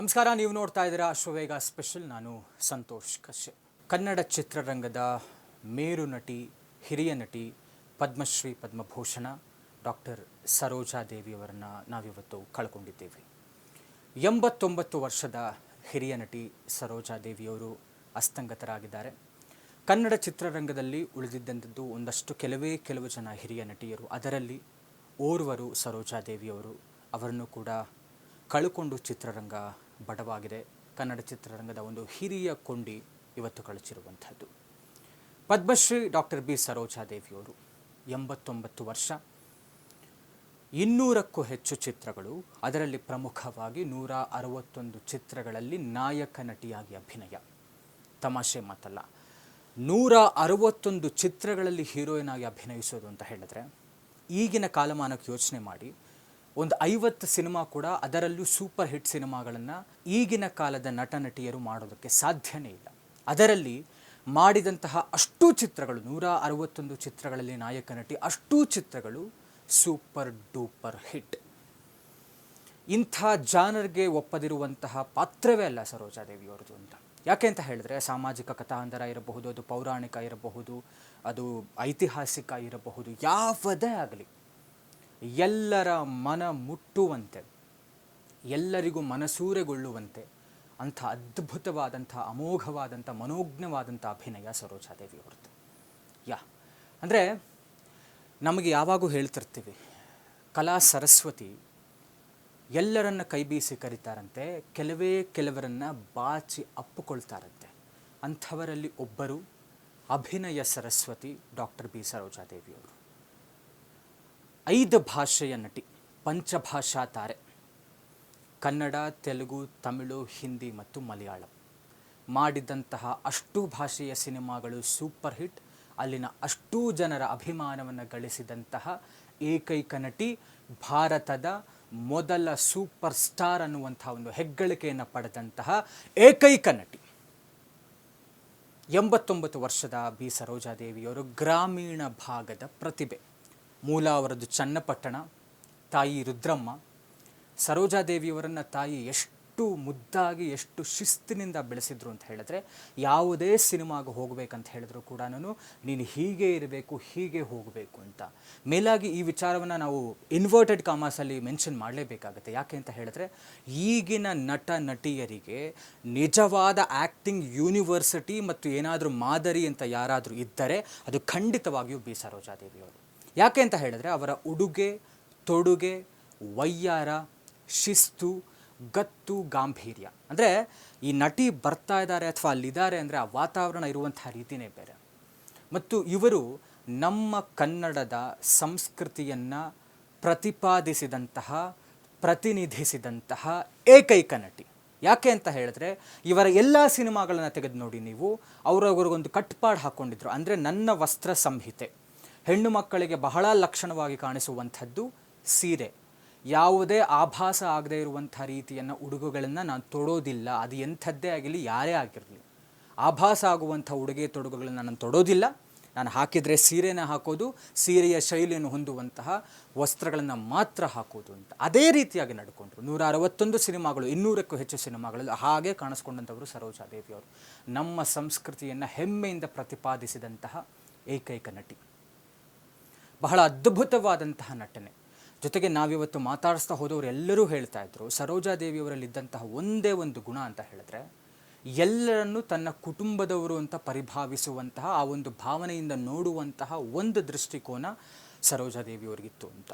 ನಮಸ್ಕಾರ, ನೀವು ನೋಡ್ತಾ ಇದ್ದೀರಾ ಅಶ್ವವೇಗ ಸ್ಪೆಷಲ್. ನಾನು ಸಂತೋಷ್ ಕಶ್ಯಪ್. ಕನ್ನಡ ಚಿತ್ರರಂಗದ ಮೇರು ನಟಿ, ಹಿರಿಯ ನಟಿ ಪದ್ಮಶ್ರೀ ಪದ್ಮಭೂಷಣ, ಡಾಕ್ಟರ್ ಸರೋಜಾ ದೇವಿಯವರನ್ನು ನಾವಿವತ್ತು ಕಳ್ಕೊಂಡಿದ್ದೇವೆ. ಎಂಬತ್ತೊಂಬತ್ತು ವರ್ಷದ ಹಿರಿಯ ನಟಿ ಸರೋಜಾ ದೇವಿಯವರು ಅಸ್ತಂಗತರಾಗಿದ್ದಾರೆ. ಕನ್ನಡ ಚಿತ್ರರಂಗದಲ್ಲಿ ಉಳಿದಿದ್ದಂಥದ್ದು ಒಂದಷ್ಟು ಕೆಲವೇ ಕೆಲವು ಜನ ಹಿರಿಯ ನಟಿಯರು. ಅದರಲ್ಲಿ ಓರ್ವರು ಸರೋಜಾ ದೇವಿಯವರು. ಅವರನ್ನು ಕೂಡ ಕಳ್ಕೊಂಡು ಚಿತ್ರರಂಗ ಬಡವಾಗಿದೆ. ಕನ್ನಡ ಚಿತ್ರರಂಗದ ಒಂದು ಹಿರಿಯ ಕೊಂಡಿ ಇವತ್ತು ಕಳಚಿರುವಂಥದ್ದು. ಪದ್ಮಶ್ರೀ ಡಾಕ್ಟರ್ ಬಿ ಸರೋಜಾ ದೇವಿಯವರು ಎಂಬತ್ತೊಂಬತ್ತು ವರ್ಷ. ಇನ್ನೂರಕ್ಕೂ ಹೆಚ್ಚು ಚಿತ್ರಗಳು, ಅದರಲ್ಲಿ ಪ್ರಮುಖವಾಗಿ ನೂರ ಅರವತ್ತೊಂದು ಚಿತ್ರಗಳಲ್ಲಿ ನಾಯಕ ನಟಿಯಾಗಿ ಅಭಿನಯ. ತಮಾಷೆ ಮಾತಲ್ಲ. ನೂರ ಅರವತ್ತೊಂದು ಚಿತ್ರಗಳಲ್ಲಿ ಹೀರೋಯಿನ್ ಆಗಿ ಅಭಿನಯಿಸೋದು ಅಂತ ಹೇಳಿದ್ರೆ, ಈಗಿನ ಕಾಲಮಾನಕ್ಕೆ ಯೋಚನೆ ಮಾಡಿ ಒಂದು ಐವತ್ತು ಸಿನಿಮಾ ಕೂಡ ಅದರಲ್ಲೂ ಸೂಪರ್ ಹಿಟ್ ಸಿನಿಮಾಗಳನ್ನು ಈಗಿನ ಕಾಲದ ನಟ ನಟಿಯರು ಮಾಡೋದಕ್ಕೆ ಸಾಧ್ಯನೇ ಇಲ್ಲ. ಅದರಲ್ಲಿ ಮಾಡಿದಂತಹ ಅಷ್ಟೂ ಚಿತ್ರಗಳು, ನೂರ ಅರವತ್ತೊಂದು ಚಿತ್ರಗಳಲ್ಲಿ ನಾಯಕ, ನಟಿ ಅಷ್ಟೂ ಚಿತ್ರಗಳು ಸೂಪರ್ ಡೂಪರ್ ಹಿಟ್. ಇಂಥ ಜಾನರ್ಗೆ ಒಪ್ಪದಿರುವಂತಹ ಪಾತ್ರವೇ ಅಲ್ಲ ಸರೋಜಾದೇವಿಯವ್ರದ್ದು ಅಂತ. ಯಾಕೆ ಅಂತ ಹೇಳಿದ್ರೆ ಸಾಮಾಜಿಕ ಕಥಾಂತರ ಇರಬಹುದು, ಅದು ಪೌರಾಣಿಕ ಇರಬಹುದು, ಅದು ಐತಿಹಾಸಿಕ ಇರಬಹುದು, ಯಾವುದೇ ಆಗಲಿ. ಎಲ್ಲರ ಮನ ಮುಟ್ಟುವಂತೆ, ಎಲ್ಲರಿಗೂ ಮನಸೂರೆಗೊಳ್ಳುವಂತೆ, ಅಂಥ ಅದ್ಭುತವಾದಂಥ, ಅಮೋಘವಾದಂಥ, ಮನೋಜ್ಞವಾದಂಥ ಅಭಿನಯ ಸರೋಜಾದೇವಿಯವ್ರದ್ದು. ಯಾ, ಅಂದರೆ ನಮಗೆ ಯಾವಾಗೂ ಹೇಳ್ತಿರ್ತೀವಿ, ಕಲಾ ಸರಸ್ವತಿ ಎಲ್ಲರನ್ನ ಕೈ ಬೀಸಿ ಕರೀತಾರಂತೆ, ಕೆಲವೇ ಕೆಲವರನ್ನು ಬಾಚಿ ಅಪ್ಪುಕೊಳ್ತಾರಂತೆ. ಅಂಥವರಲ್ಲಿ ಒಬ್ಬರು ಅಭಿನಯ ಸರಸ್ವತಿ ಡಾಕ್ಟರ್ ಬಿ ಸರೋಜಾದೇವಿಯವರು. ಐದು ಭಾಷೆಯ ನಟಿ, ಪಂಚಭಾಷಾ ತಾರೆ. ಕನ್ನಡ, ತೆಲುಗು, ತಮಿಳು, ಹಿಂದಿ ಮತ್ತು ಮಲಯಾಳಂ. ಮಾಡಿದಂತಹ ಅಷ್ಟು ಭಾಷೆಯ ಸಿನಿಮಾಗಳು ಸೂಪರ್ ಹಿಟ್. ಅಲ್ಲಿನ ಅಷ್ಟೂ ಜನರ ಅಭಿಮಾನವನ್ನು ಗಳಿಸಿದಂತಹ ಏಕೈಕ ನಟಿ, ಭಾರತದ ಮೊದಲ ಸೂಪರ್ ಸ್ಟಾರ್ ಅನ್ನುವಂಥ ಒಂದು ಹೆಗ್ಗಳಿಕೆಯನ್ನು ಪಡೆದಂತಹ ಏಕೈಕ ನಟಿ. ಎಂಬತ್ತೊಂಬತ್ತು ವರ್ಷದ ಬಿ. ಸರೋಜಾದೇವಿಯವರು ಗ್ರಾಮೀಣ ಭಾಗದ ಪ್ರತಿಭೆ. ಮೂಲ ಅವರದ್ದು ಚನ್ನಪಟ್ಟಣ, ತಾಯಿ ರುದ್ರಮ್ಮ. ಸರೋಜಾದೇವಿಯವರನ್ನು ತಾಯಿ ಎಷ್ಟು ಮುದ್ದಾಗಿ, ಎಷ್ಟು ಶಿಸ್ತಿನಿಂದ ಬೆಳೆಸಿದ್ರು ಅಂತ ಹೇಳಿದ್ರೆ, ಯಾವುದೇ ಸಿನಿಮಾಗೆ ಹೋಗಬೇಕಂತ ಹೇಳಿದ್ರು ಕೂಡ ನಾನು ನೀನು ಹೀಗೆ ಇರಬೇಕು, ಹೀಗೆ ಹೋಗಬೇಕು ಅಂತ. ಮೇಲಾಗಿ ಈ ವಿಚಾರವನ್ನು ನಾವು ಇನ್ವರ್ಟೆಡ್ ಕಾಮರ್ಸಲ್ಲಿ ಮೆನ್ಷನ್ ಮಾಡಲೇಬೇಕಾಗುತ್ತೆ. ಯಾಕೆ ಅಂತ ಹೇಳಿದ್ರೆ, ಈಗಿನ ನಟ, ನಟಿಯರಿಗೆ ನಿಜವಾದ ಆ್ಯಕ್ಟಿಂಗ್ ಯೂನಿವರ್ಸಿಟಿ ಮತ್ತು ಏನಾದರೂ ಮಾದರಿ ಅಂತ ಯಾರಾದರೂ ಇದ್ದರೆ, ಅದು ಖಂಡಿತವಾಗಿಯೂ ಬಿ ಸರೋಜಾದೇವಿಯವರು. ಯಾಕೆ ಅಂತ ಹೇಳಿದ್ರೆ ಅವರ ಉಡುಗೆ, ತೊಡುಗೆ ವಯ್ಯಾರ ಶಿಸ್ತು, ಗತ್ತು, ಗಾಂಭೀರ್ಯ. ಅಂದರೆ ಈ ನಟಿ ಬರ್ತಾ ಇದ್ದಾರೆ ಅಥವಾ ಅಲ್ಲಿದ್ದಾರೆ ಅಂದರೆ ಆ ವಾತಾವರಣ ಇರುವಂಥ ರೀತಿಯೇ ಬೇರೆ. ಮತ್ತು ಇವರು ನಮ್ಮ ಕನ್ನಡದ ಸಂಸ್ಕೃತಿಯನ್ನು ಪ್ರತಿಪಾದಿಸಿದಂತಹ, ಪ್ರತಿನಿಧಿಸಿದಂತಹ ಏಕೈಕ ನಟಿ. ಯಾಕೆ ಅಂತ ಹೇಳಿದ್ರೆ ಇವರ ಎಲ್ಲ ಸಿನಿಮಾಗಳನ್ನು ತೆಗೆದು ನೋಡಿ ನೀವು, ಅವರವರಿಗೊಂದು ಕಟ್ಪಾಡು ಹಾಕ್ಕೊಂಡಿದ್ರು ಅಂದರೆ ನನ್ನ ವಸ್ತ್ರ ಸಂಹಿತೆ. ಹೆಣ್ಣು ಮಕ್ಕಳಿಗೆ ಬಹಳ ಲಕ್ಷಣವಾಗಿ ಕಾಣಿಸುವಂಥದ್ದು ಸೀರೆ. ಯಾವುದೇ ಆಭಾಸ ಆಗದೇ ಇರುವಂಥ ರೀತಿಯನ್ನು ಉಡುಗುಗಳನ್ನು ನಾನು ತೊಡೋದಿಲ್ಲ. ಅದು ಎಂಥದ್ದೇ ಆಗಿರಲಿ, ಯಾರೇ ಆಗಿರಲಿ. ಆಭಾಸ ಆಗುವಂಥ ಉಡುಗೆ ತೊಡುಗುಗಳನ್ನು ನಾನು ತೊಡೋದಿಲ್ಲ. ನಾನು ಹಾಕಿದರೆ ಸೀರೆನ ಹಾಕೋದು, ಸೀರೆಯ ಶೈಲಿಯನ್ನು ಹೊಂದುವಂತಹ ವಸ್ತ್ರಗಳನ್ನು ಮಾತ್ರ ಹಾಕೋದು ಅಂತ. ಅದೇ ರೀತಿಯಾಗಿ ನಡ್ಕೊಂಡ್ರು. ನೂರ ಅರವತ್ತೊಂದು ಸಿನಿಮಾಗಳು, ಇನ್ನೂರಕ್ಕೂ ಹೆಚ್ಚು ಸಿನಿಮಾಗಳಲ್ಲಿ ಹಾಗೆ ಕಾಣಿಸ್ಕೊಂಡಂಥವರು ಸರೋಜಾದೇವಿಯವರು ನಮ್ಮ ಸಂಸ್ಕೃತಿಯನ್ನು ಹೆಮ್ಮೆಯಿಂದ ಪ್ರತಿಪಾದಿಸಿದಂತಹ ಏಕೈಕ ನಟಿ. ಬಹಳ ಅದ್ಭುತವಾದಂತಹ ನಟನೆ. ಜೊತೆಗೆ ನಾವಿವತ್ತು ಮಾತಾಡಿಸ್ತಾ ಹೋದವರು ಎಲ್ಲರೂ ಹೇಳ್ತಾ ಇದ್ರು ಸರೋಜಾದೇವಿಯವರಲ್ಲಿದ್ದಂತಹ ಒಂದೇ ಒಂದು ಗುಣ ಅಂತ ಹೇಳಿದ್ರೆ, ಎಲ್ಲರನ್ನು ತನ್ನ ಕುಟುಂಬದವರು ಅಂತ ಪರಿಭಾವಿಸುವಂತಹ, ಆ ಒಂದು ಭಾವನೆಯಿಂದ ನೋಡುವಂತಹ ಒಂದು ದೃಷ್ಟಿಕೋನ ಸರೋಜಾದೇವಿಯವರಿಗಿತ್ತು ಅಂತ.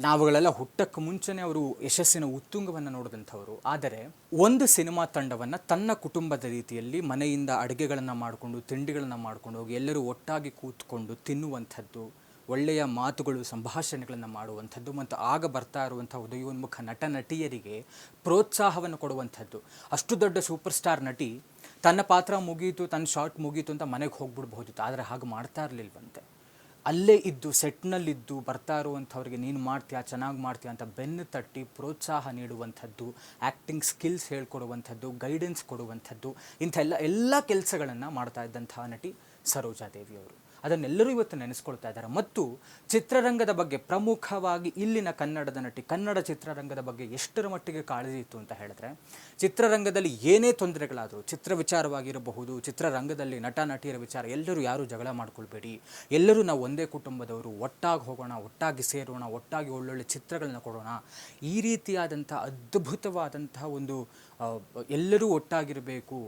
ನಾವುಗಳೆಲ್ಲ ಹುಟ್ಟಕ್ಕೆ ಮುಂಚೆನೇ ಅವರು ಯಶಸ್ಸಿನ ಉತ್ತುಂಗವನ್ನು ನೋಡಿದಂಥವರು. ಆದರೆ ಒಂದು ಸಿನಿಮಾ ತಂಡವನ್ನು ತನ್ನ ಕುಟುಂಬದ ರೀತಿಯಲ್ಲಿ ಮನೆಯಿಂದ ಅಡುಗೆಗಳನ್ನು ಮಾಡಿಕೊಂಡು, ತಿಂಡಿಗಳನ್ನು ಮಾಡಿಕೊಂಡು ಹೋಗಿ ಎಲ್ಲರೂ ಒಟ್ಟಾಗಿ ಕೂತ್ಕೊಂಡು ತಿನ್ನುವಂಥದ್ದು ಒಳ್ಳೆಯ ಮಾತುಗಳು, ಸಂಭಾಷಣೆಗಳನ್ನು ಮಾಡುವಂಥದ್ದು ಮತ್ತು ಆಗ ಬರ್ತಾ ಇರುವಂಥ ಉದಯೋನ್ಮುಖ ನಟ ನಟಿಯರಿಗೆ ಪ್ರೋತ್ಸಾಹವನ್ನು ಕೊಡುವಂಥದ್ದು. ಅಷ್ಟು ದೊಡ್ಡ ಸೂಪರ್ ಸ್ಟಾರ್ ನಟಿ ತನ್ನ ಪಾತ್ರ ಮುಗೀತು ತನ್ನ ಶಾರ್ಟ್ ಮುಗೀತು ಅಂತ ಮನೆಗೆ ಹೋಗ್ಬಿಡ್ಬಹುದಿತ್ತು ಆದರೆ ಹಾಗೆ ಮಾಡ್ತಾ ಇರಲಿಲ್ವಂತೆ. ಅಲ್ಲೇ ಇದ್ದು, ಸೆಟ್ನಲ್ಲಿದ್ದು ಬರ್ತಾ ಇರುವಂಥವ್ರಿಗೆ ನೀನು ಮಾಡ್ತೀಯಾ, ಚೆನ್ನಾಗಿ ಮಾಡ್ತೀಯಾ ಅಂತ ಬೆನ್ನು ತಟ್ಟಿ ಪ್ರೋತ್ಸಾಹ ನೀಡುವಂಥದ್ದು ಆ್ಯಕ್ಟಿಂಗ್ ಸ್ಕಿಲ್ಸ್ ಹೇಳ್ಕೊಡುವಂಥದ್ದು, ಗೈಡೆನ್ಸ್ ಕೊಡುವಂಥದ್ದು ಇಂಥ ಎಲ್ಲ ಎಲ್ಲ ಕೆಲಸಗಳನ್ನು ಮಾಡ್ತಾ ಇದ್ದಂತಹ ನಟಿ ಸರೋಜಾದೇವಿಯವರು ಅದನ್ನೆಲ್ಲರೂ ಇವತ್ತು ನೆನೆಸ್ಕೊಳ್ತಾ ಇದ್ದಾರೆ. ಮತ್ತು ಚಿತ್ರರಂಗದ ಬಗ್ಗೆ ಪ್ರಮುಖವಾಗಿ ಇಲ್ಲಿನ ಕನ್ನಡದ ನಟಿ, ಕನ್ನಡ ಚಿತ್ರರಂಗದ ಬಗ್ಗೆ ಎಷ್ಟರ ಮಟ್ಟಿಗೆ ಕಾಳಜಿ ಇತ್ತು ಅಂತ ಹೇಳಿದ್ರೆ, ಚಿತ್ರರಂಗದಲ್ಲಿ ಏನೇ ತೊಂದರೆಗಳಾದರೂ, ಚಿತ್ರ ವಿಚಾರವಾಗಿರಬಹುದು, ಚಿತ್ರರಂಗದಲ್ಲಿ ನಟ, ನಟಿಯರ ವಿಚಾರ, ಎಲ್ಲರೂ ಯಾರೂ ಜಗಳ ಮಾಡ್ಕೊಳ್ಬೇಡಿ. ಎಲ್ಲರೂ ನಾವು ಒಂದೇ ಕುಟುಂಬದವರು, ಒಟ್ಟಾಗಿ ಹೋಗೋಣ, ಒಟ್ಟಾಗಿ ಸೇರೋಣ, ಒಟ್ಟಾಗಿ ಒಳ್ಳೊಳ್ಳೆ ಚಿತ್ರಗಳನ್ನ ಕೊಡೋಣ. ಈ ರೀತಿಯಾದಂಥ ಅದ್ಭುತವಾದಂತಹ ಒಂದು ಎಲ್ಲರೂ ಒಟ್ಟಾಗಿರಬೇಕು,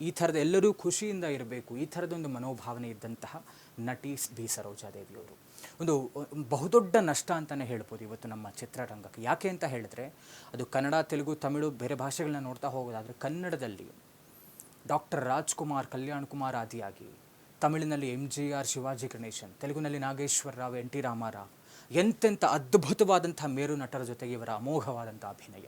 ಈ ಥರದ ಎಲ್ಲರೂ ಖುಷಿಯಿಂದ ಇರಬೇಕು, ಈ ಥರದೊಂದು ಮನೋಭಾವನೆ ಇದ್ದಂತಹ ನಟಿ ಬಿ ಸರೋಜಾದೇವಿಯವರು ಒಂದು ಬಹುದೊಡ್ಡ ನಷ್ಟ ಅಂತಲೇ ಹೇಳ್ಬೋದು ಇವತ್ತು ನಮ್ಮ ಚಿತ್ರರಂಗಕ್ಕೆ. ಯಾಕೆ ಅಂತ ಹೇಳಿದ್ರೆ, ಅದು ಕನ್ನಡ, ತೆಲುಗು, ತಮಿಳು ಬೇರೆ ಭಾಷೆಗಳನ್ನ ನೋಡ್ತಾ ಹೋಗೋದಾದರೆ ಕನ್ನಡದಲ್ಲಿ ಡಾಕ್ಟರ್ ರಾಜ್ಕುಮಾರ್, ಕಲ್ಯಾಣ್ ಕುಮಾರ್ ಆದಿಯಾಗಿ ತಮಿಳಿನಲ್ಲಿ M G R Shivaji Ganesan, ತೆಲುಗಿನಲ್ಲಿ ನಾಗೇಶ್ವರ ರಾವ್, ಎನ್ ಟಿ ರಾಮಾರಾವ್, ಎಂತೆಂಥ ಅದ್ಭುತವಾದಂಥ ಮೇರು ನಟರ ಜೊತೆಗೆ ಇವರ ಅಮೋಘವಾದಂಥ ಅಭಿನಯ.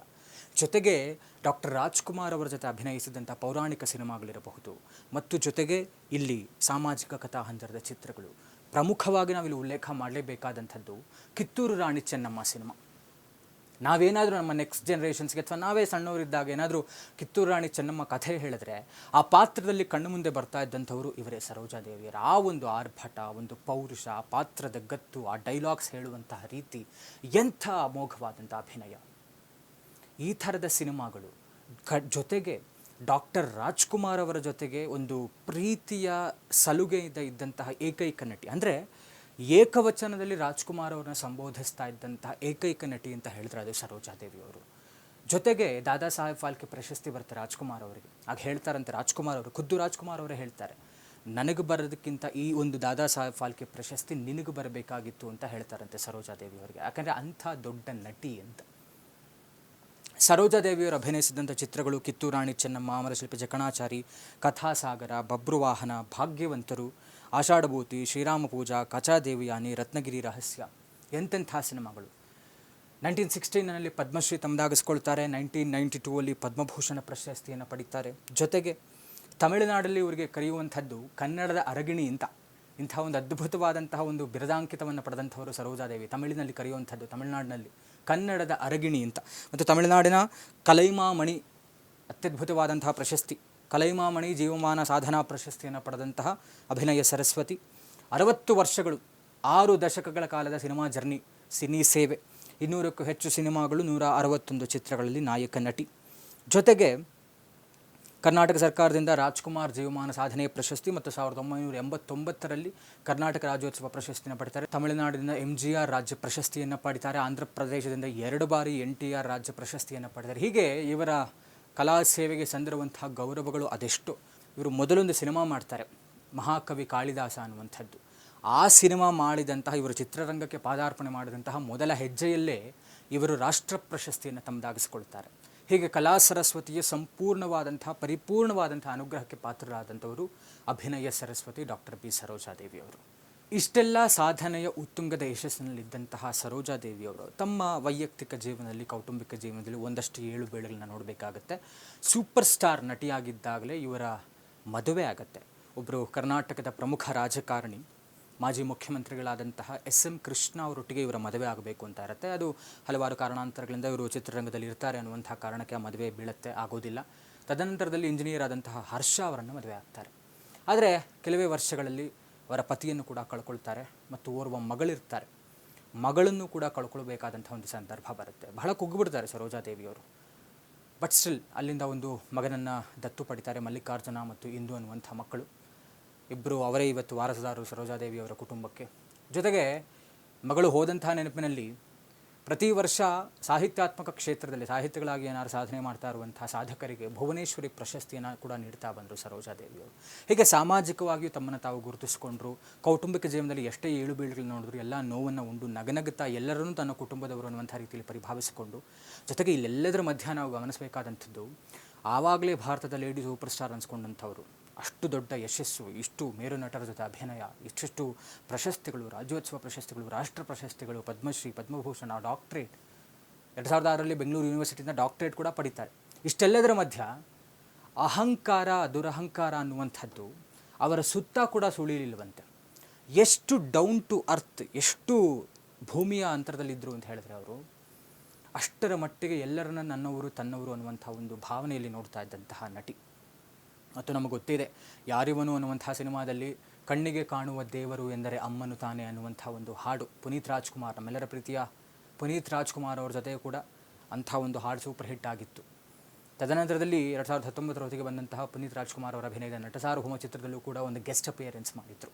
ಜೊತೆಗೆ ಡಾಕ್ಟರ್ ರಾಜ್ಕುಮಾರ್ ಅವರ ಜೊತೆ ಅಭಿನಯಿಸಿದಂಥ ಪೌರಾಣಿಕ ಸಿನಿಮಾಗಳಿರಬಹುದು. ಮತ್ತು ಜೊತೆಗೆ ಇಲ್ಲಿ ಸಾಮಾಜಿಕ ಕಥಾಹಂದರದ ಚಿತ್ರಗಳು. ಪ್ರಮುಖವಾಗಿ ನಾವಿಲ್ಲಿ ಉಲ್ಲೇಖ ಮಾಡಲೇಬೇಕಾದಂಥದ್ದು ಕಿತ್ತೂರು ರಾಣಿ ಚೆನ್ನಮ್ಮ ಸಿನಿಮಾ. ನಾವೇನಾದರೂ ನಮ್ಮ ನೆಕ್ಸ್ಟ್ ಜನ್ರೇಷನ್ಸ್ಗೆ ಅಥವಾ ನಾವೇ ಸಣ್ಣವರಿದ್ದಾಗ ಏನಾದರೂ ಕಿತ್ತೂರು ರಾಣಿ ಚೆನ್ನಮ್ಮ ಕಥೆ ಹೇಳಿದ್ರೆ ಆ ಪಾತ್ರದಲ್ಲಿ ಕಣ್ಣು ಮುಂದೆ ಬರ್ತಾ ಇದ್ದಂಥವರು ಇವರೇ ಸರೋಜಾದೇವಿಯರು ಆ ಒಂದು ಆರ್ಭಟ ಒಂದು ಪೌರುಷ, ಆ ಪಾತ್ರದ ಗತ್ತು, ಆ ಡೈಲಾಗ್ಸ್ ಹೇಳುವಂತಹ ರೀತಿ ಎಂಥ ಅಮೋಘವಾದಂಥ ಅಭಿನಯ. ಈ ಥರದ ಸಿನಿಮಾಗಳು. ಕ, ಜೊತೆಗೆ ಡಾಕ್ಟರ್ ರಾಜ್ಕುಮಾರ್ ಅವರ ಜೊತೆಗೆ ಒಂದು ಪ್ರೀತಿಯ ಸಲುಗೆಯಿಂದ ಇದ್ದಂತಹ ಏಕೈಕ ನಟಿ. ಅಂದರೆ ಏಕವಚನದಲ್ಲಿ ರಾಜ್ಕುಮಾರ್ ಅವರನ್ನ ಸಂಬೋಧಿಸ್ತಾ ಇದ್ದಂತಹ ಏಕೈಕ ನಟಿ ಅಂತ ಹೇಳಿದ್ರೆ ಅದು ಸರೋಜಾದೇವಿ ಅವರು. ಜೊತೆಗೆ ದಾದಾ ಸಾಹೇಬ್ ಫಾಲ್ಕೆ ಪ್ರಶಸ್ತಿ ಬರುತ್ತೆ ರಾಜ್ಕುಮಾರ್ ಅವರಿಗೆ. ಆಗ ಹೇಳ್ತಾರಂತೆ ರಾಜ್ಕುಮಾರ್ ಅವರು, ಖುದ್ದು ರಾಜ್ಕುಮಾರ್ ಅವರೇ ಹೇಳ್ತಾರೆ. ನನಗೆ ಬರೋದಕ್ಕಿಂತ ಈ ಒಂದು ದಾದಾ ಸಾಹೇಬ್ ಫಾಲ್ಕೆ ಪ್ರಶಸ್ತಿ ನಿನಗೆ ಬರಬೇಕಾಗಿತ್ತು ಅಂತ ಹೇಳ್ತಾರಂತೆ ಸರೋಜಾದೇವಿ ಅವರಿಗೆ. ಯಾಕಂದರೆ ಅಂಥ ದೊಡ್ಡ ನಟಿ ಅಂತ. ಸರೋಜಾದೇವಿಯವರು ಅಭಿನಯಿಸಿದಂಥ ಚಿತ್ರಗಳು ಕಿತ್ತೂರಾಣಿ ಚೆನ್ನಮ್ಮ, ಅಮರಶಿಲ್ಪಿ ಜಕಣಾಚಾರಿ, ಕಥಾಸಾಗರ ಬಬ್ರುವಾಹನ ಭಾಗ್ಯವಂತರು, ಆಷಾಢಭೂತಿ, ಶ್ರೀರಾಮ ಪೂಜಾ, ಕಚಾದೇವಿಯಾನಿ, ರತ್ನಗಿರಿ ರಹಸ್ಯ, ಎಂತೆಂಥ ಸಿನಿಮಾಗಳು. ನೈನ್ಟೀನ್ ಸಿಕ್ಸ್ಟೀನಲ್ಲಿ ಪದ್ಮಶ್ರೀ ತಮ್ಮದಾಗಿಸ್ಕೊಳ್ತಾರೆ. ನೈನ್ಟೀನ್ ನೈಂಟಿ ಟೂ ಅಲ್ಲಿ ಪದ್ಮಭೂಷಣ ಪ್ರಶಸ್ತಿಯನ್ನು ಪಡೀತಾರೆ. ಜೊತೆಗೆ ತಮಿಳುನಾಡಲ್ಲಿ ಇವರಿಗೆ ಕರೆಯುವಂಥದ್ದು ಕನ್ನಡದ ಅರಗಿಣಿ ಅಂತ. ಇಂಥ ಒಂದು ಅದ್ಭುತವಾದಂತಹ ಒಂದು ಬಿರದಾಂಕಿತವನ್ನು ಪಡೆದಂಥವರು ಸರೋಜಾದೇವಿ. ತಮಿಳಿನಲ್ಲಿ ಕರೆಯುವಂಥದ್ದು ತಮಿಳುನಾಡಿನಲ್ಲಿ ಕನ್ನಡದ ಅರಗಿಣಿ ಅಂತ. ಮತ್ತು ತಮಿಳುನಾಡಿನ ಕಲೈಮಾಮಣಿ, ಅತ್ಯದ್ಭುತವಾದಂತಹ ಪ್ರಶಸ್ತಿ. ಕಲೈಮಾಮಣಿ ಜೀವಮಾನ ಸಾಧನಾ ಪ್ರಶಸ್ತಿಯನ್ನು ಪಡೆದಂತಹ ಅಭಿನಯ ಸರಸ್ವತಿ. ಅರವತ್ತು ವರ್ಷಗಳು, ಆರು ದಶಕಗಳ ಕಾಲದ ಸಿನಿಮಾ ಜರ್ನಿ, ಸಿನಿ ಸೇವೆ. ಇನ್ನೂರಕ್ಕೂ ಹೆಚ್ಚು ಸಿನಿಮಾಗಳು ನೂರ ಅರವತ್ತೊಂದು ಚಿತ್ರಗಳಲ್ಲಿ ನಾಯಕ ನಟಿ. ಜೊತೆಗೆ ಕರ್ನಾಟಕ ಸರ್ಕಾರದಿಂದ ರಾಜ್ಕುಮಾರ್ ಜೀವಮಾನ ಸಾಧನೆ ಪ್ರಶಸ್ತಿ ಮತ್ತು ಸಾವಿರದ ಒಂಬೈನೂರ ಎಂಬತ್ತೊಂಬತ್ತರಲ್ಲಿ ಕರ್ನಾಟಕ ರಾಜ್ಯೋತ್ಸವ ಪ್ರಶಸ್ತಿಯನ್ನು ಪಡಿತಾರೆ ತಮಿಳುನಾಡಿನಿಂದ ಎಂ ಜಿ ಆರ್ ರಾಜ್ಯ ಪ್ರಶಸ್ತಿಯನ್ನು ಪಡಿತಾರೆ. ಆಂಧ್ರ ಪ್ರದೇಶದಿಂದ ಎರಡು ಬಾರಿ ಎನ್ ಟಿ ಆರ್ ರಾಜ್ಯ ಪ್ರಶಸ್ತಿಯನ್ನು ಪಡಿತಾರೆ ಹೀಗೆ ಇವರ ಕಲಾ ಸೇವೆಗೆ ಸಂದಿರುವಂತಹ ಗೌರವಗಳು ಅದೆಷ್ಟು. ಇವರು ಮೊದಲೊಂದು ಸಿನಿಮಾ ಮಾಡ್ತಾರೆ. ಮಹಾಕವಿ ಕಾಳಿದಾಸ ಅನ್ನುವಂಥದ್ದು. ಆ ಸಿನಿಮಾ ಮಾಡಿದಂತಹ, ಇವರು ಚಿತ್ರರಂಗಕ್ಕೆ ಪಾದಾರ್ಪಣೆ ಮಾಡಿದಂತಹ ಮೊದಲ ಹೆಜ್ಜೆಯಲ್ಲೇ ಇವರು ರಾಷ್ಟ್ರ ಪ್ರಶಸ್ತಿಯನ್ನು ತಮ್ಮದಾಗಿಸಿಕೊಳ್ತಾರೆ ಹೀಗೆ ಕಲಾ ಸರಸ್ವತಿಯ ಸಂಪೂರ್ಣವಾದಂತಹ ಪರಿಪೂರ್ಣವಾದಂತಹ ಅನುಗ್ರಹಕ್ಕೆ ಪಾತ್ರರಾದಂಥವರು ಅಭಿನಯ ಸರಸ್ವತಿ ಡಾಕ್ಟರ್ ಬಿ ಸರೋಜಾದೇವಿಯವರು ಇಷ್ಟೆಲ್ಲ ಸಾಧನೆಯ ಉತ್ತುಂಗದ ಯಶಸ್ಸಿನಲ್ಲಿದ್ದಂತಹ ಸರೋಜಾದೇವಿಯವರು ತಮ್ಮ ವೈಯಕ್ತಿಕ ಜೀವನದಲ್ಲಿ, ಕೌಟುಂಬಿಕ ಜೀವನದಲ್ಲಿ ಒಂದಷ್ಟು ಏಳು ಬೇಳೆಗಳನ್ನ ನೋಡಬೇಕಾಗತ್ತೆ. ಸೂಪರ್ ಸ್ಟಾರ್ ನಟಿಯಾಗಿದ್ದಾಗಲೇ ಇವರ ಮದುವೆ ಆಗತ್ತೆ. ಒಬ್ಬರು ಕರ್ನಾಟಕದ ಪ್ರಮುಖ ರಾಜಕಾರಣಿ ಮಾಜಿ ಮುಖ್ಯಮಂತ್ರಿಗಳಾದಂತಹ ಎಸ್ ಎಂ ಕೃಷ್ಣ ಅವರೊಟ್ಟಿಗೆ ಇವರ ಮದುವೆ ಆಗಬೇಕು ಅಂತ ಇರುತ್ತೆ. ಅದು ಹಲವಾರು ಕಾರಣಾಂತರಗಳಿಂದ ಇವರು ಚಿತ್ರರಂಗದಲ್ಲಿ ಇರ್ತಾರೆ ಅನ್ನುವಂಥ ಕಾರಣಕ್ಕೆ ಆ ಮದುವೆ ಬೀಳುತ್ತೆ, ಆಗೋದಿಲ್ಲ. ತದನಂತರದಲ್ಲಿ ಇಂಜಿನಿಯರ್ ಆದಂತಹ ಹರ್ಷ ಅವರನ್ನು ಮದುವೆ ಆಗ್ತಾರೆ. ಆದರೆ ಕೆಲವೇ ವರ್ಷಗಳಲ್ಲಿ ಅವರ ಪತಿಯನ್ನು ಕೂಡ ಕಳ್ಕೊಳ್ತಾರೆ ಮತ್ತು ಓರ್ವ ಮಗಳಿರ್ತಾರೆ. ಮಗಳನ್ನು ಕೂಡ ಕಳ್ಕೊಳ್ಬೇಕಾದಂಥ ಒಂದು ಸಂದರ್ಭ ಬರುತ್ತೆ. ಬಹಳ ಕುಗ್ಗಿಬಿಡ್ತಾರೆ ಸರೋಜಾದೇವಿಯವರು. ಬಟ್ ಸ್ಟಿಲ್ ಅಲ್ಲಿಂದ ಒಂದು ಮಗನನ್ನು ದತ್ತು ಪಡಿತಾರೆ ಮಲ್ಲಿಕಾರ್ಜುನ ಮತ್ತು ಇಂದು ಅನ್ನುವಂಥ ಮಕ್ಕಳು. ಇಬ್ಬರು ಅವರೇ ಇವತ್ತು ವಾರಸದಾರರು ಸರೋಜಾದೇವಿ ಅವರ ಕುಟುಂಬಕ್ಕೆ. ಜೊತೆಗೆ ಮಗಳು ಹೋದಂತಹ ನೆನಪಿನಲ್ಲಿ ಪ್ರತಿ ವರ್ಷ ಸಾಹಿತ್ಯಾತ್ಮಕ ಕ್ಷೇತ್ರದಲ್ಲಿ ಸಾಹಿತ್ಯಗಳಾಗಿ ಏನಾದ್ರು ಸಾಧನೆ ಮಾಡ್ತಾ ಇರುವಂತಹ ಸಾಧಕರಿಗೆ ಭುವನೇಶ್ವರಿ ಪ್ರಶಸ್ತಿಯನ್ನು ಕೂಡ ನೀಡ್ತಾ ಬಂದರು ಸರೋಜಾದೇವಿಯವರು ಹೀಗೆ ಸಾಮಾಜಿಕವಾಗಿಯೂ ತಮ್ಮನ್ನು ತಾವು ಗುರುತಿಸಿಕೊಂಡ್ರು. ಕೌಟುಂಬಿಕ ಜೀವನದಲ್ಲಿ ಎಷ್ಟೇ ಏಳು ಬೀಳುಗಳು ನೋಡಿದ್ರು ಎಲ್ಲ ನೋವನ್ನು ಉಂಡು ನಗನಗುತ್ತಾ ಎಲ್ಲರನ್ನೂ ತನ್ನ ಕುಟುಂಬದವರು ಅನ್ನುವಂಥ ರೀತಿಯಲ್ಲಿ ಪರಿಭಾವಿಸಿಕೊಂಡು, ಜೊತೆಗೆ ಇಲ್ಲೆಲ್ಲದರ ಮಧ್ಯ ನಾವು ಗಮನಿಸಬೇಕಾದಂಥದ್ದು, ಆವಾಗಲೇ ಭಾರತದ ಲೇಡಿ ಸೂಪರ್ ಸ್ಟಾರ್ ಅನ್ಸ್ಕೊಂಡಂಥವ್ರು. ಅಷ್ಟು ದೊಡ್ಡ ಯಶಸ್ಸು, ಇಷ್ಟು ಮೇರು ನಟರ ಜೊತೆ ಅಭಿನಯ, ಇಷ್ಟಿಷ್ಟು ಪ್ರಶಸ್ತಿಗಳು, ರಾಜ್ಯೋತ್ಸವ ಪ್ರಶಸ್ತಿಗಳು, ರಾಷ್ಟ್ರ ಪ್ರಶಸ್ತಿಗಳು, ಪದ್ಮಶ್ರೀ, ಪದ್ಮಭೂಷಣ, ಡಾಕ್ಟ್ರೇಟ್. ಎರಡು ಸಾವಿರದ ಆರರಲ್ಲಿ ಬೆಂಗಳೂರು ಯೂನಿವರ್ಸಿಟಿಯಿಂದ ಡಾಕ್ಟ್ರೇಟ್ ಕೂಡ ಪಡಿತಾರೆ. ಇಷ್ಟೆಲ್ಲದರ ಮಧ್ಯ ಅಹಂಕಾರ, ದುರಹಂಕಾರ ಅನ್ನುವಂಥದ್ದು ಅವರ ಸುತ್ತ ಕೂಡ ಸುಳಿಲಿಲ್ವಂತೆ ಎಷ್ಟು ಡೌನ್ ಟು ಅರ್ತ್ ಎಷ್ಟು ಭೂಮಿಯ ಅಂತರದಲ್ಲಿದ್ದರು ಅಂತ ಹೇಳಿದ್ರೆ ಅವರು, ಅಷ್ಟರ ಮಟ್ಟಿಗೆ ಎಲ್ಲರನ್ನ ನನ್ನವರು, ತನ್ನವರು ಅನ್ನುವಂಥ ಒಂದು ಭಾವನೆಯಲ್ಲಿ ನೋಡ್ತಾ ಇದ್ದಂತಹ ನಟಿ. ಮತ್ತು ನಮಗೆ ಗೊತ್ತಿದೆ, ಯಾರಿವನು ಅನ್ನುವಂಥ ಸಿನಿಮಾದಲ್ಲಿ ಕಣ್ಣಿಗೆ ಕಾಣುವ ದೇವರು ಎಂದರೆ ಅಮ್ಮನು ತಾನೆ ಅನ್ನುವಂಥ ಒಂದು ಹಾಡು. ಪುನೀತ್ ರಾಜ್ಕುಮಾರ್, ನಮ್ಮೆಲ್ಲರ ಪ್ರೀತಿಯ ಪುನೀತ್ ರಾಜ್ಕುಮಾರ್ ಅವರ ಜೊತೆ ಕೂಡ ಅಂಥ ಒಂದು ಹಾಡು ಸೂಪರ್ ಹಿಟ್ ಆಗಿತ್ತು. ತದನಂತರದಲ್ಲಿ ಎರಡು ಸಾವಿರದ ಹತ್ತೊಂಬತ್ತರ ಹೊತ್ತಿಗೆ ಬಂದಂತಹ ಪುನೀತ್ ರಾಜ್ಕುಮಾರ್ ಅವರ ಅಭಿನಯದ ನಟಸಾರ್ವಭೌಮ ಚಿತ್ರದಲ್ಲೂ ಕೂಡ ಒಂದು ಗೆಸ್ಟ್ ಅಪಿಯರೆನ್ಸ್ ಮಾಡಿದರು.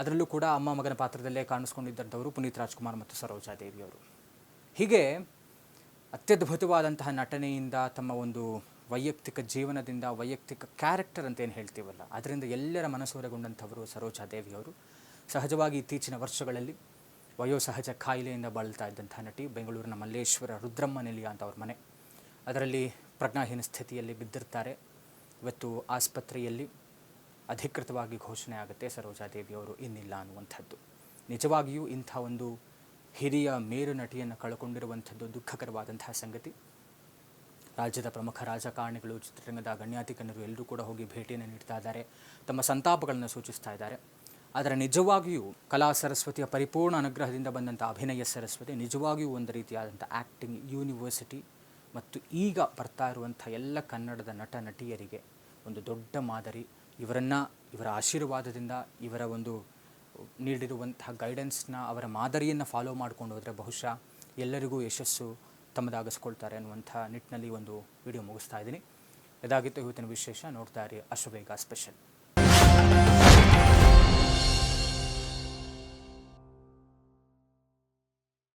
ಅದರಲ್ಲೂ ಕೂಡ ಅಮ್ಮ ಮಗನ ಪಾತ್ರದಲ್ಲೇ ಕಾಣಿಸ್ಕೊಂಡಿದ್ದಂಥವರು ಪುನೀತ್ ರಾಜ್ಕುಮಾರ್ ಮತ್ತು ಸರೋಜಾ ದೇವಿಯವರು. ಹೀಗೆ ಅತ್ಯದ್ಭುತವಾದಂತಹ ನಟನೆಯಿಂದ ತಮ್ಮ ಒಂದು ವೈಯಕ್ತಿಕ ಜೀವನದಿಂದ ವೈಯಕ್ತಿಕ ಕ್ಯಾರೆಕ್ಟರ್ ಅಂತ ಏನು ಹೇಳ್ತೀವಲ್ಲ, ಅದರಿಂದ ಎಲ್ಲರ ಮನಸೂರೆಗೊಂಡಂಥವರು ಸರೋಜಾ ದೇವಿಯವರು ಸಹಜವಾಗಿ ಇತ್ತೀಚಿನ ವರ್ಷಗಳಲ್ಲಿ ವಯೋಸಹಜ ಕಾಯಿಲೆಯಿಂದ ಬಳಲ್ತಾ ಇದ್ದಂಥ ನಟಿ ಬೆಂಗಳೂರಿನ ಮಲ್ಲೇಶ್ವರ ರುದ್ರಮ್ಮ ನಿಲಿಯ ಅಂತ ಅವ್ರ ಮನೆ. ಅದರಲ್ಲಿ ಪ್ರಜ್ಞಾಹೀನ ಸ್ಥಿತಿಯಲ್ಲಿ ಬಿದ್ದಿರ್ತಾರೆ. ಇವತ್ತು ಆಸ್ಪತ್ರೆಯಲ್ಲಿ ಅಧಿಕೃತವಾಗಿ ಘೋಷಣೆ ಆಗುತ್ತೆ ಸರೋಜಾ ದೇವಿಯವರು ಇನ್ನಿಲ್ಲ ಅನ್ನುವಂಥದ್ದು. ನಿಜವಾಗಿಯೂ ಇಂಥ ಒಂದು ಹಿರಿಯ ಮೇರು ನಟಿಯನ್ನು ಕಳ್ಕೊಂಡಿರುವಂಥದ್ದು ದುಃಖಕರವಾದಂತಹ ಸಂಗತಿ. ರಾಜ್ಯದ ಪ್ರಮುಖ ರಾಜಕಾರಣಿಗಳು, ಚಿತ್ರರಂಗದ ಗಣ್ಯಾತಿಗಣ್ಯರು ಎಲ್ಲರೂ ಕೂಡ ಹೋಗಿ ಭೇಟಿಯನ್ನು ನೀಡ್ತಾ ಇದ್ದಾರೆ. ತಮ್ಮ ಸಂತಾಪಗಳನ್ನು ಸೂಚಿಸ್ತಾ ಇದ್ದಾರೆ. ಆದರೆ ನಿಜವಾಗಿಯೂ ಕಲಾ ಸರಸ್ವತಿಯ ಪರಿಪೂರ್ಣ ಅನುಗ್ರಹದಿಂದ ಬಂದಂಥ ಅಭಿನಯ ಸರಸ್ವತಿ ನಿಜವಾಗಿಯೂ ಒಂದು ರೀತಿಯಾದಂಥ ಆ್ಯಕ್ಟಿಂಗ್ ಯೂನಿವರ್ಸಿಟಿ ಮತ್ತು ಈಗ ಬರ್ತಾ ಇರುವಂಥ ಎಲ್ಲ ಕನ್ನಡದ ನಟ, ನಟಿಯರಿಗೆ ಒಂದು ದೊಡ್ಡ ಮಾದರಿ. ಇವರನ್ನು, ಇವರ ಆಶೀರ್ವಾದದಿಂದ, ಇವರ ಒಂದು ನೀಡಿರುವಂತಹ ಗೈಡೆನ್ಸ್ನ ಅವರ ಮಾದರಿಯನ್ನು ಫಾಲೋ ಮಾಡ್ಕೊಂಡು ಹೋದರೆ ಬಹುಶಃ ಎಲ್ಲರಿಗೂ ಯಶಸ್ಸು ತಮ್ಮದಾಗಿಸ್ಕೊಳ್ತಾರೆ ಅನ್ನುವಂಥ ನಿಟ್ಟಿನಲ್ಲಿ ಒಂದು ವಿಡಿಯೋ ಮುಗಿಸ್ತಾ ಇದ್ದೀನಿ. ಇದಾಗಿತ್ತು ಇವತ್ತಿನ ವಿಶೇಷ. ನೋಡ್ತಾ ಇರಿ ಅಶ್ವವೇಗ ಸ್ಪೆಷಲ್.